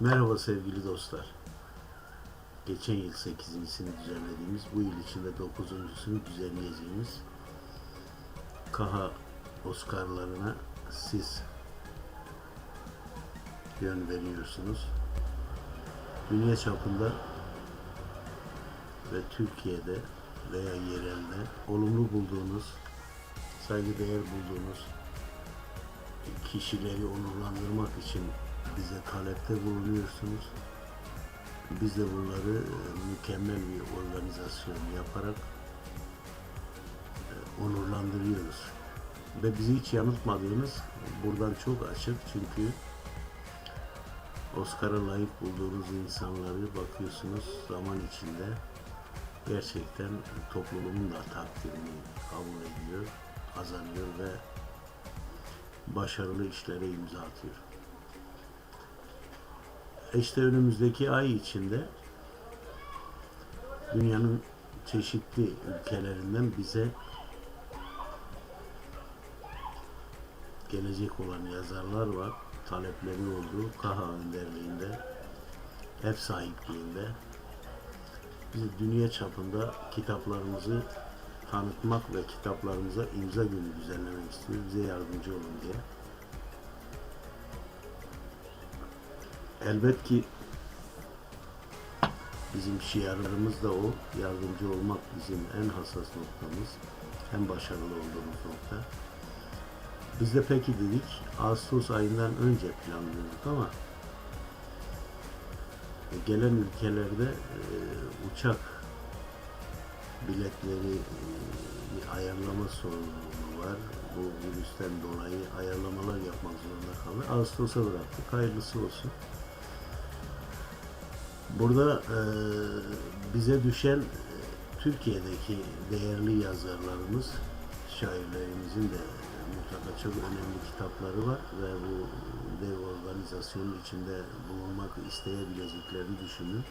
Merhaba sevgili dostlar. Geçen yıl 8.sini düzenlediğimiz, bu yıl içinde 9.sunu düzenleyeceğimiz Kaha Oscar'larına siz yön veriyorsunuz. Dünya çapında ve Türkiye'de veya yerelde olumlu bulduğunuz, saygıdeğer bulduğunuz kişileri onurlandırmak için bize talepte bulunuyorsunuz. Biz de bunları e, mükemmel bir organizasyon yaparak e, onurlandırıyoruz. Ve bizi hiç yanıltmadığınız buradan çok açık çünkü Oscar'a layık bulduğunuz insanları bakıyorsunuz zaman içinde gerçekten toplumun da takdirini kabul ediyor, kazanıyor ve başarılı işlere imza atıyor. İşte önümüzdeki ay içinde dünyanın çeşitli ülkelerinden bize gelecek olan yazarlar var. Talepleri oldu. Kaha önderliğinde, ev sahipliğinde. Biz dünya çapında kitaplarımızı tanıtmak ve kitaplarımıza imza günü düzenlemek istiyoruz. Bize yardımcı olun diye. Elbet ki bizim şiarlarımız da o. Yardımcı olmak bizim en hassas noktamız. En başarılı olduğumuz nokta. Biz de peki dedik. Ağustos ayından önce planlıyorduk ama gelen ülkelerde e, uçak biletleri e, ayarlama sorunu var. Bu virüsten dolayı ayarlamalar yapmak zorunda kaldı. Ağustos'a bıraktık. Hayırlısı olsun. Burada e, bize düşen e, Türkiye'deki değerli yazarlarımız, şairlerimizin de mutlaka çok önemli kitapları var ve bu dev organizasyonun içinde bulunmak isteyebileceklerini düşünün.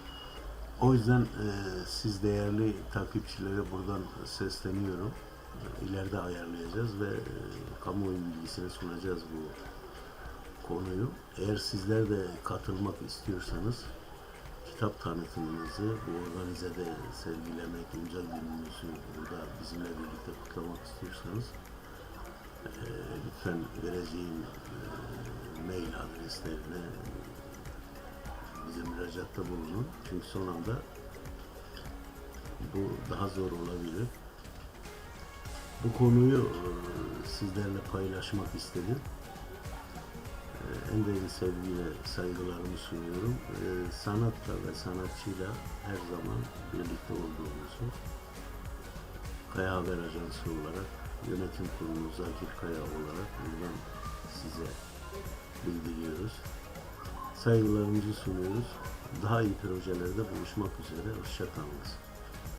O yüzden e, siz değerli takipçilere buradan sesleniyorum. İleride ayarlayacağız ve e, kamuoyu bilgisine sunacağız bu konuyu. Eğer sizler de katılmak istiyorsanız kitap tanıtımınızı bu organizede sergilemek, imza gününüzü burada bizimle birlikte kutlamak istiyorsanız e, lütfen vereceğim e, mail adreslerine bize müracaatta bulunun. Çünkü son anda bu daha zor olabilir. Bu konuyu e, sizlerle paylaşmak istedim. En derin sevgiyle saygılarımı sunuyorum. E, Sanatla ve sanatçıyla her zaman birlikte olduğumuzu Kaya Haber Ajansı olarak yönetim kurulu Zakir Kaya olarak buradan size bildiriyoruz. Saygılarımızı sunuyoruz. Daha iyi projelerde buluşmak üzere. Hoşçakalınız.